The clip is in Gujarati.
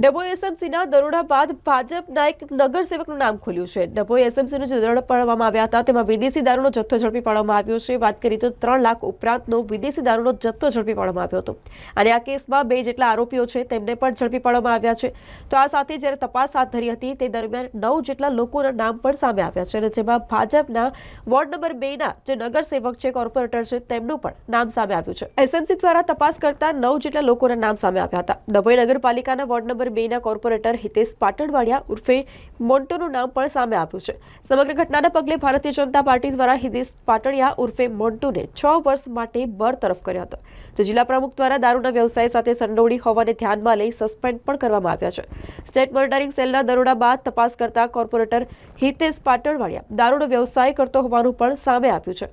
ડભોઈ દરોડા બાદ ભાજપના એક નગરસેવકનું નામ ખુલ્યું છે. ડભોઈ એસએમસીનું જે દરોડા પાડવામાં આવ્યા હતા, તેમાં વિદેશી દારૂનો જથ્થો ઝડપી પાડવામાં આવ્યો છે. વાત કરીએ તો ત્રણ લાખ ઉપરાંતનો વિદેશી દારૂનો જથ્થો ઝડપી પાડવામાં આવ્યો હતો. અને આ કેસમાં બે જેટલા આરોપીઓ છે, તેમને પણ ઝડપી પાડવામાં આવ્યા છે. તો આ સાથે જ્યારે તપાસ હાથ ધરી હતી, તે દરમિયાન નવ જેટલા લોકોના નામ પણ સામે આવ્યા છે. અને જેમાં ભાજપના વોર્ડ નંબર બેના જે નગરસેવક છે, કોર્પોરેટર છે, તેમનું પણ નામ સામે આવ્યું છે. એસએમસી દ્વારા તપાસ કરતા નવ જેટલા લોકોના નામ સામે આવ્યા હતા. ડભોઈ નગરપાલિકાના વોર્ડ નંબર બેના કોર્પોરેટર હિતેશ પાટણવાડિયા ઉર્ફે મોન્ટોનું નામ પણ સામે આવ્યું છે. સમગ્ર ઘટનાના પગલે ભારતીય જનતા પાર્ટી દ્વારા હિતેશ પાટણિયા ઉર્ફે મોન્ટુને છ વર્ષ માટે બરતરફ કર્યો હતો. તો જિલ્લા પ્રમુખ દ્વારા દારૂના વ્યવસાય સાથે સંડોવણી હોવાને ધ્યાનમાં લઈ સસ્પેન્ડ પણ કરવામાં આવ્યા છે. સ્ટેટ મોનિટરિંગ સેલના દરોડા બાદ તપાસ કરતા કોર્પોરેટર હિતેશ પાટણવાડિયા દારૂનો વ્યવસાય કરતો હોવાનું પણ સામે આવ્યું છે.